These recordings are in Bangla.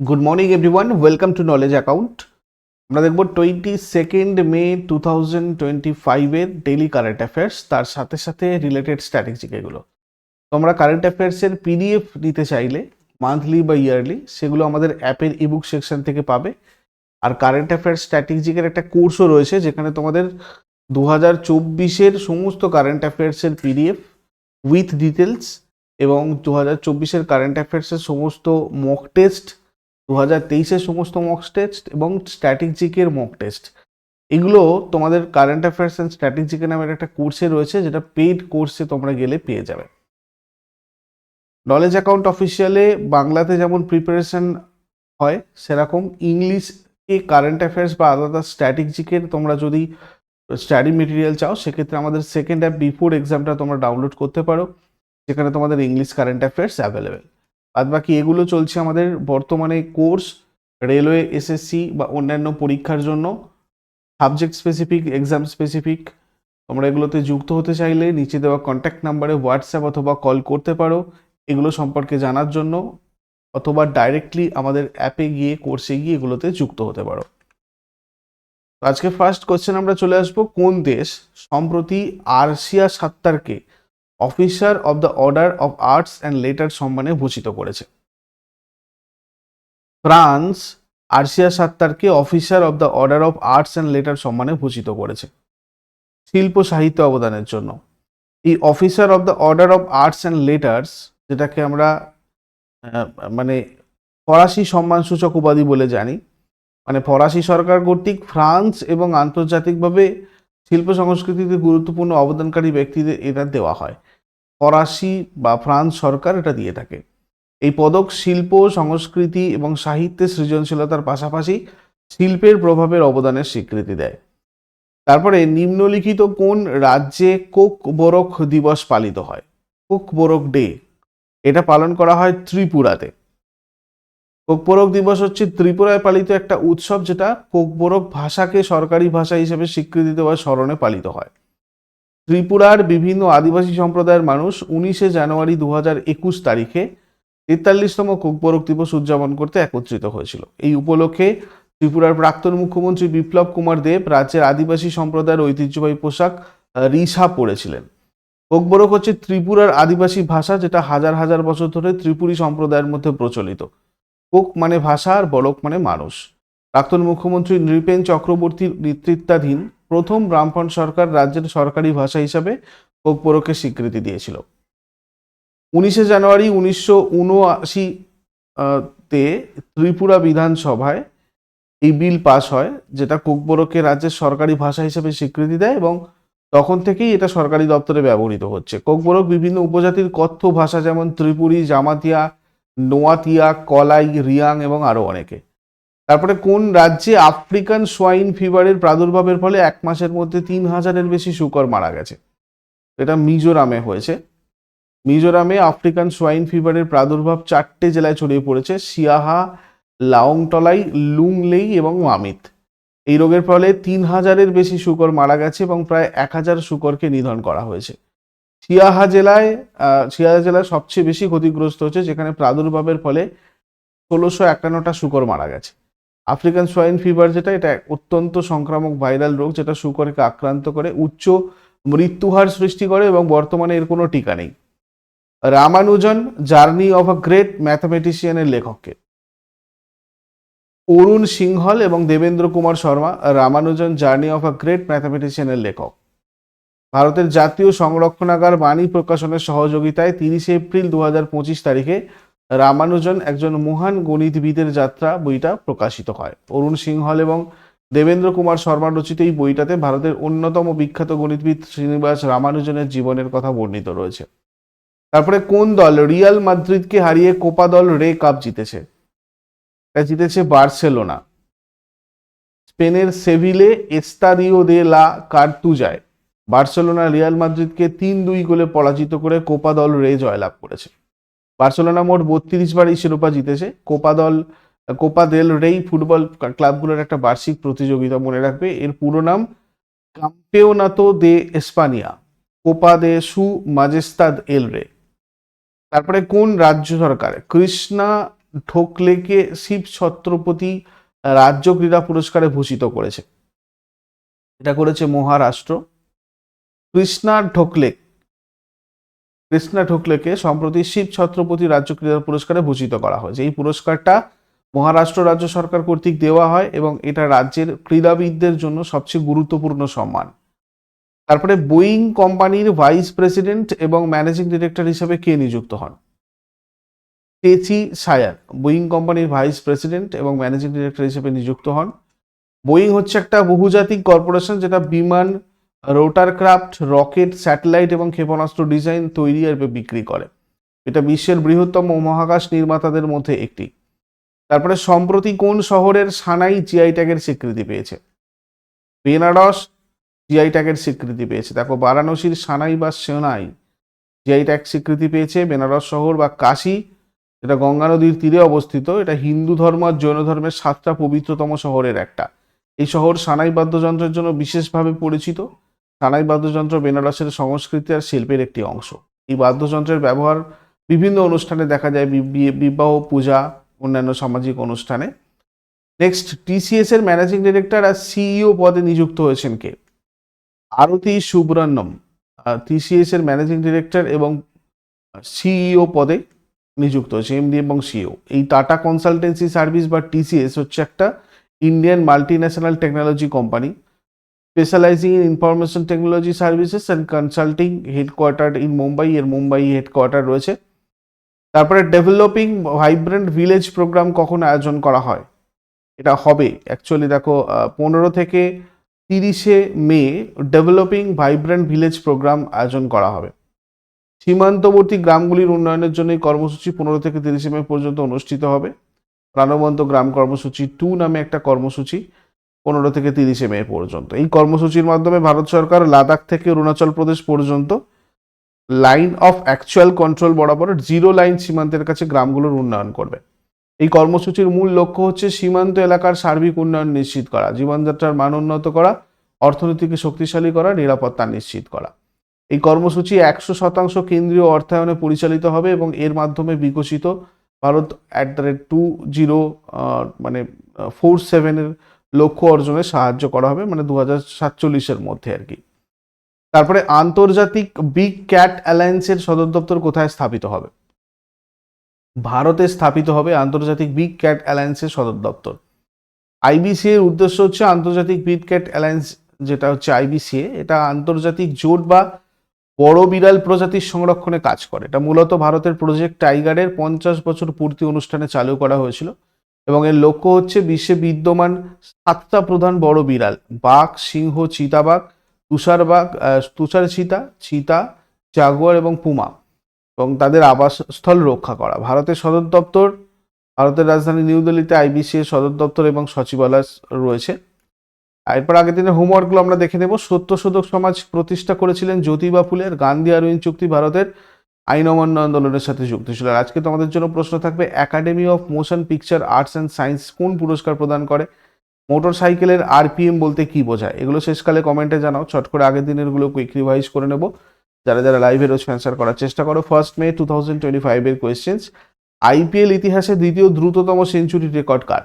Good morning everyone welcome to knowledge account আমরা দেখব twenty second May two thousand twenty ফাইভের ডেইলি কারেন্ট অ্যাফেয়ার্স তার সাথে সাথে রিলেটেড স্ট্র্যাটেজিক এগুলো। তোমরা কারেন্ট অ্যাফেয়ার্সের পিডিএফ নিতে চাইলে মান্থলি বা ইয়ারলি সেগুলো আমাদের অ্যাপের ইবুক সেকশন থেকে পাবে। আর কারেন্ট অ্যাফেয়ার্স স্ট্র্যাটেজিকের একটা কোর্সও রয়েছে, যেখানে তোমাদের দু হাজার চব্বিশের সমস্ত কারেন্ট অ্যাফেয়ার্সের পিডিএফ উইথ ডিটেলস এবং দু হাজার চব্বিশের কারেন্ট অ্যাফেয়ার্সের সমস্ত মক টেস্ট দু হাজার তেইশের সমস্ত মক টেস্ট এবং স্ট্র্যাটেজিকের মক টেস্ট এগুলো তোমাদের কারেন্ট অ্যাফেয়ার্স অ্যান্ড স্ট্র্যাটেজিকে নামের একটা কোর্সে রয়েছে, যেটা পেইড কোর্সে তোমরা গেলে পেয়ে যাবে। নলেজ অ্যাকাউন্ট অফিসিয়ালে বাংলাতে যেমন প্রিপারেশন হয়, সেরকম ইংলিশে কারেন্ট অ্যাফেয়ার্স বা আলাদা স্ট্র্যাটেজিকের তোমরা যদি স্টাডি মেটেরিয়াল চাও, সেক্ষেত্রে আমাদের সেকেন্ড অ্যাপ বিফোর এক্সামটা তোমরা ডাউনলোড করতে পারো। যেখানে তোমাদের ইংলিশ কারেন্ট অ্যাফেয়ার্স অ্যাভেলেবেল বাদ বাকি এগুলো চলছে আমাদের বর্তমানে কোর্স, রেলওয়ে, এসএসসি বা অন্যান্য পরীক্ষার জন্য। সাবজেক্ট স্পেসিফিক এক্সাম স্পেসিফিক তোমরা এগুলোতে যুক্ত হতে চাইলে নিচে দেওয়া কন্ট্যাক্ট নাম্বারে হোয়াটসঅ্যাপ অথবা কল করতে পারো। এগুলো সম্পর্কে জানার জন্য অথবা ডাইরেক্টলি আমাদের অ্যাপে গিয়ে কোর্সে গিয়ে এগুলোতে যুক্ত হতে পারো। আজকে ফার্স্ট কোশ্চেন আমরা চলে আসব, কোন দেশ সম্প্রতি Arshia সাত্তারকে officer of the order of arts and letter সম্মানে ভূষিত করেছে। France, Arshia সাত্তারকে officer of the order of arts and letter সম্মানে ভূষিত করেছে। শিল্প সাহিত্য অবদানের জন্য। এই officer of the order of arts and letters, যেটাকে আমরা মানে ফরাসি সম্মানসূচক উপাধি বলে জানি মানে ফরাসি সরকার কর্তৃক ফ্রান্স এবং আন্তর্জাতিকভাবে শিল্প সংস্কৃতিতে গুরুত্বপূর্ণ অবদানকারী ব্যক্তিদের এটা দেওয়া হয়। ফরাসি বা ফ্রান্স সরকার এটা দিয়ে থাকে। এই পদক শিল্প, সংস্কৃতি এবং সাহিত্যের সৃজনশীলতার পাশাপাশি শিল্পের প্রভাবের অবদানের স্বীকৃতি দেয়। তারপরে নিম্নলিখিত কোন রাজ্যে কোক বোরক দিবস পালিত হয়? Kokborok day. এটা পালন করা হয় ত্রিপুরাতে। কোকবোরক দিবস হচ্ছে ত্রিপুরায় পালিত একটা উৎসব যেটা কোকবোরক ভাষাকে সরকারি ভাষা হিসেবে স্বীকৃতি দেওয়ার স্মরণে পালিত হয়। ত্রিপুরার বিভিন্ন আদিবাসী সম্প্রদায়ের মানুষ উনিশে জানুয়ারি দু হাজার একুশ তারিখে তেতাল্লিশতম কোকবোরক দিবস উদযাপন করতে একত্রিত হয়েছিল। এই উপলক্ষে ত্রিপুরার প্রাক্তন মুখ্যমন্ত্রী বিপ্লব কুমার দেব রাজ্যের আদিবাসী সম্প্রদায়ের ঐতিহ্যবাহী পোশাক রিসা পরেছিলেন। কোকবরক হচ্ছে ত্রিপুরার আদিবাসী ভাষা যেটা হাজার হাজার বছর ধরে ত্রিপুরী সম্প্রদায়ের মধ্যে প্রচলিত। কোক মানে ভাষা আর বলক মানে মানুষ। প্রাক্তন মুখ্যমন্ত্রী নৃপেন চক্রবর্তীর নেতৃত্বাধীন প্রথম ব্রাহ্মণ সরকার রাজ্যের সরকারি ভাষা হিসাবে কোকবোরকের স্বীকৃতি দিয়েছিল। উনিশে জানুয়ারি উনিশশো উনআশি তে ত্রিপুরা বিধানসভায় এই বিল পাস হয়, যেটা কোকবোরকে রাজ্যের সরকারি ভাষা হিসেবে স্বীকৃতি দেয় এবং তখন থেকেই এটা সরকারি দপ্তরে ব্যবহৃত হচ্ছে। কোকবোরক বিভিন্ন উপজাতির কথ্য ভাষা যেমন ত্রিপুরী, জামাতিয়া, নোয়াতিয়া, কলাই, রিয়াং এবং আরও অনেকে। তারপরে কোন রাজ্যে আফ্রিকান সোয়াইন ফিভারের প্রাদুর্ভাবের ফলে এক মাসের মধ্যে তিন হাজারের বেশি শুকর মারা গেছে? এটা মিজোরামে হয়েছে। মিজোরামে আফ্রিকান সোয়াইন ফিভারের প্রাদুর্ভাব চারটে জেলায় ছড়িয়ে পড়েছে, সিয়াহা, লাওংটলাই, লুংলেই এবং মামিত। এই রোগের ফলে তিন হাজারের বেশি শুকর মারা গেছে এবং প্রায় এক হাজার শুকরকে নিধন করা হয়েছে। সিয়াহা জেলায় সিয়াহা জেলায় সবচেয়ে বেশি ক্ষতিগ্রস্ত হচ্ছে, যেখানে প্রাদুর্ভাবের ফলে ষোলোশো একান্নটা শুকর মারা গেছে। আফ্রিকান সোয়াইন ফিভার যেটা, এটা অত্যন্ত সংক্রামক ভাইরাল রোগ যেটা শুকরকে আক্রান্ত করে, উচ্চ মৃত্যুহার সৃষ্টি করে এবং বর্তমানে এর কোনো টিকা নেই। Ramanujan, journey of a great ম্যাথামেটিশিয়ানের লেখককে। অরুণ সিংহল এবং Devendra Kumar Sharma, Ramanujan, journey of a great ম্যাথামেটিশিয়ানের লেখক। ভারতের জাতীয় সংরক্ষণাগার বাণী প্রকাশনের সহযোগিতায় তিরিশে এপ্রিল দু তারিখে রামানুজন একজন মহান গণিতবিদের যাত্রা বইটা প্রকাশিত হয়। অরুণ সিংহল এবং দেবেন্দ্র কুমার শর্মা রচিত এই বইটাতে ভারতের অন্যতম বিখ্যাত গণিতবিদ শ্রীনিবাস রামানুজনের জীবনের কথা বর্ণিত রয়েছে। তারপরে কোন দল? রিয়াল মাদ্রিদকে হারিয়ে কোপা দল রে কাপ জিতেছে। এটা জিতেছে বার্সেলোনা। স্পেনের সেভিলে, এস্তাদিও দে লা কার্তুজায়। বার্সেলোনা রিয়াল মাদ্রিদকে তিন দুই গোলে পরাজিত করে কোপা দল রে জয়লাভ করেছে। বার্সেলোনা মোট বত্রিশ বার এই শিরোপা জিতেছে। কোপা দল, কোপা দেল রেই ফুটবল ক্লাবগুলোর একটা বার্ষিক প্রতিযোগিতা মনে রাখবে। এর পুরো নাম কাম্পেওনাতো দে এসপানিয়া কোপা দে সু মাজেস্তাদ এল রে তারপরে কোন রাজ্য সরকার? কৃষ্ণা ঢোকলেকে শিব ছত্রপতি রাজ্য ক্রীড়া পুরস্কারে ভূষিত করেছে। এটা করেছে মহারাষ্ট্র। কৃষ্ণা ঢোকলে কৃষ্ণা ঢোকলেকে সম্প্রতি শিব ছত্রপতি রাজ্য ক্রীড়া পুরস্কারে ভূষিত করা হয়েছে। এই পুরস্কারটা মহারাষ্ট্র রাজ্য সরকার কর্তৃক দেওয়া হয় এবং এটা রাজ্যের ক্রীড়াবিদদের জন্য সবচেয়ে গুরুত্বপূর্ণ সম্মান। তারপরে বোয়িং কোম্পানির ভাইস প্রেসিডেন্ট এবং ম্যানেজিং ডিরেক্টর হিসেবে কে নিযুক্ত হন? টেচি সায়ার, বোয়িং কোম্পানির ভাইস প্রেসিডেন্ট এবং ম্যানেজিং ডিরেক্টর হিসেবে নিযুক্ত হন। বোয়িং হচ্ছে একটা বহুজাতিক কর্পোরেশন যেটা বিমান রোটারক্রাফট রকেট, স্যাটেলাইট এবং ক্ষেপণাস্ত্র ডিজাইন তৈরি আর বিক্রি করে। এটা বিশ্বের বৃহত্তম মহাকাশ নির্মাতাদের মধ্যে একটি। তারপরে সম্প্রতি কোন শহরের সানাই জিআই ট্যাগের স্বীকৃতি পেয়েছে? বেনারস জিআই ট্যাগের স্বীকৃতি পেয়েছে। দেখো, বারাণসীর সানাই বা সেনাই জিআই ট্যাগ স্বীকৃতি পেয়েছে। বেনারস শহর বা কাশী, এটা গঙ্গা নদীর তীরে অবস্থিত। এটা হিন্দু ধর্ম আর জৈন ধর্মের সাতটা পবিত্রতম শহরের একটা। এই শহর সানাই বাদ্যযন্ত্রের জন্য বিশেষভাবে পরিচিত। সানাই বাদ্যযন্ত্র বেনারসের সংস্কৃতি আর শিল্পের একটি অংশ। এই বাদ্যযন্ত্রের ব্যবহার বিভিন্ন অনুষ্ঠানে দেখা যায় বিবাহ, পূজা, অন্যান্য সামাজিক অনুষ্ঠানে। নেক্সট টিসিএস এর ম্যানেজিং ডিরেক্টর আর সিইও পদে নিযুক্ত হয়েছেন কে? আরতি সুব্রহ্মণ্যম। টিসিএস এর ম্যানেজিং ডিরেক্টর এবং সিইও পদে নিযুক্ত হয়েছে এমডি এবং সিইও এই টাটা কনসালটেন্সি সার্ভিস বা টিসিএস হচ্ছে একটা Indian multi national technology company specializing in information technology services and consulting headquarter in Mumbai এর মুম্বাই হেডকোয়ার্টার রয়েছে। তারপরে ডেভেলপিং ভাইব্রেন্ট ভিলেজ প্রোগ্রাম কখন আয়োজন করা হয়? এটা হবে অ্যাকচুয়ালি দেখো পনেরো থেকে তিরিশে May developing vibrant village program আয়োজন করা হবে। সীমান্তবর্তী গ্রামগুলির উন্নয়নের জন্য এই কর্মসূচি পনেরো থেকে তিরিশে মে পর্যন্ত অনুষ্ঠিত হবে। প্রাণবন্ত গ্রাম কর্মসূচি টু নামে একটা কর্মসূচি। পনেরো থেকে তিরিশে মে পর্যন্ত। এই কর্মসূচির মাধ্যমে ভারত সরকার লাদাখ থেকে অরুণাচল প্রদেশ পর্যন্ত লাইন অফ অ্যাকচুয়াল কন্ট্রোল বরাবর জিরো লাইন সীমান্তের কাছে গ্রামগুলোর উন্নয়ন করবে। এই কর্মসূচির মূল লক্ষ্য হচ্ছে সীমান্ত এলাকার সার্বিক উন্নয়ন নিশ্চিত করা, জীবনযাত্রার মান উন্নত করা, অর্থনীতিকে শক্তিশালী করা, নিরাপত্তা নিশ্চিত করা। এই কর্মসূচি একশো শতাংশ কেন্দ্রীয় অর্থায়নে পরিচালিত হবে এবং এর মাধ্যমে বিকশিত Bharat at the rate two zero মানে ফোর সেভেনের লক্ষ্য অর্জনে সাহায্য করা হবে মানে দু হাজার সাতচল্লিশের মধ্যে আর কি। তারপরে আন্তর্জাতিক বিগ ক্যাট অ্যালায়েন্সের সদর দপ্তর কোথায় স্থাপিত হবে? ভারতে স্থাপিত হবে আন্তর্জাতিক বিগ ক্যাট অ্যালায়েন্সের সদর দপ্তর। আইবিসি এর উদ্দেশ্য হচ্ছে আন্তর্জাতিক বিগ ক্যাট অ্যালায়েন্স, যেটা হচ্ছে আইবিসিএ, এটা আন্তর্জাতিক জোট বা বড় বিড়াল প্রজাতির সংরক্ষণে কাজ করে। এটা মূলত ভারতের প্রজেক্ট টাইগারের পঞ্চাশ বছর পূর্তি অনুষ্ঠানে চালু করা হয়েছিল। এবং এর লক্ষ্য হচ্ছে বিশ্বে বিদ্যমান সাতটা প্রধান বড় বিড়াল বাঘ সিংহ চিতাবাঘ তুষারবাঘ আহ, তুষার চিতা চিতা জাগুয়ার এবং পুমা এবং তাদের আবাসস্থল রক্ষা করা। ভারতের সদর দপ্তর ভারতের রাজধানী নিউ দিল্লিতে আইবিসি এর সদর দপ্তর এবং সচিবালয় রয়েছে। এরপর আগের দিনের হোমওয়ার্কগুলো আমরা দেখে নেব। সত্যশোধক সমাজ প্রতিষ্ঠা করেছিলেন জ্যোতিবা ফুলের গান্ধী আরউইন চুক্তি ভারতের আইন অমান্য আন্দোলনের সাথে যুক্ত ছিল আজকে তোমাদের জন্য প্রশ্ন থাকবে academy of motion picture arts and science কোন পুরস্কার প্রদান করে? মোটর সাইকেলের আরপিএম বলতে কি বোঝায়? এগুলো শেষকালে কমেন্টে জানাও চট করে আগের দিনেরগুলো কুইক রিভাইজ করে নেব। যারা যারা লাইভে রয়েছে অ্যান্সার করার চেষ্টা করো। First May two thousand twenty ফাইভের কোয়েশ্চেন্স আইপিএল ইতিহাসে দ্বিতীয় দ্রুততম সেঞ্চুরি রেকর্ড কার?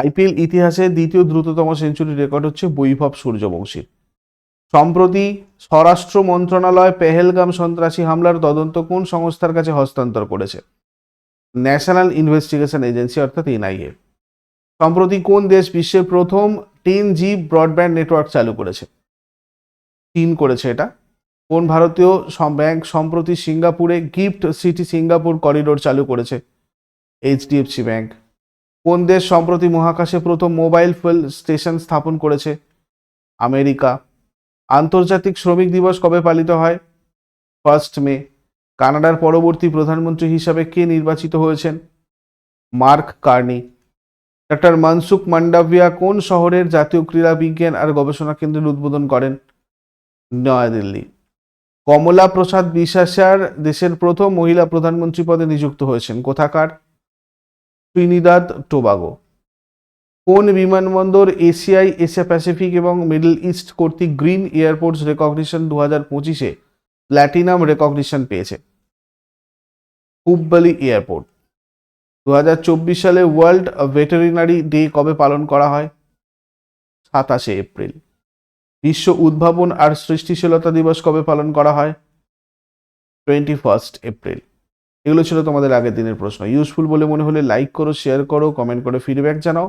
আইপিএল ইতিহাসে দ্বিতীয় দ্রুততম সেঞ্চুরি রেকর্ড হচ্ছে বৈভব সূর্যবংশীর। সম্প্রতি স্বরাষ্ট্র মন্ত্রণালয় পেহেলগাম সন্ত্রাসী হামলার তদন্ত কোন সংস্থার কাছে হস্তান্তর করেছে? ন্যাশনাল ইনভেস্টিগেশন এজেন্সি অর্থাৎ এনআইএ। সম্প্রতি কোন দেশ বিশ্বের প্রথম টেন জি ব্রডব্যান্ড নেটওয়ার্ক চালু করেছে? চীন করেছে এটা। কোন ভারতীয় ব্যাংক সম্প্রতি সিঙ্গাপুরে গিফট সিটি সিঙ্গাপুর করিডোর চালু করেছে? HDFC bank. কোন দেশ সম্প্রতি মহাকাশে প্রথম মোবাইল ফুয়েল স্টেশন স্থাপন করেছে? আমেরিকা। আন্তর্জাতিক শ্রমিক দিবস কবে পালিত হয়? First May. কানাডার পরবর্তী প্রধানমন্ত্রী হিসাবে কে নির্বাচিত হয়েছেন? Mark Carney. Doctor Mansukh Mandaviya কোন শহরের জাতীয় ক্রীড়া বিজ্ঞান আর গবেষণা কেন্দ্রের উদ্বোধন করেন? নয়াদিল্লি। কমলা প্রসাদ বিশ্বাসার দেশের প্রথম মহিলা প্রধানমন্ত্রী পদে নিযুক্ত হয়েছেন। কোথাকার? Trinidad, Tobago. কোন বিমানবন্দর এশিয়াই এশিয়া প্যাসিফিক এবং মিডল ইস্ট কর্তৃক গ্রিন এয়ারপোর্টস রেকগনিশন দু হাজার পঁচিশে প্ল্যাটিনাম রেকগনিশন পেয়েছে? হুব্বলি এয়ারপোর্ট। দু হাজার চব্বিশ সালে ওয়ার্ল্ড ভেটেরিনারি ডে কবে পালন করা হয়? সাতাশে এপ্রিল। বিশ্ব উদ্ভাবন আর সৃষ্টিশীলতা দিবস কবে পালন করা হয়? Twenty first April. এগুলো ছিল তোমাদের আগের দিনের প্রশ্ন। ইউজফুল বলে মনে হলে লাইক করো, শেয়ার করো, কমেন্ট করে ফিডব্যাক জানাও।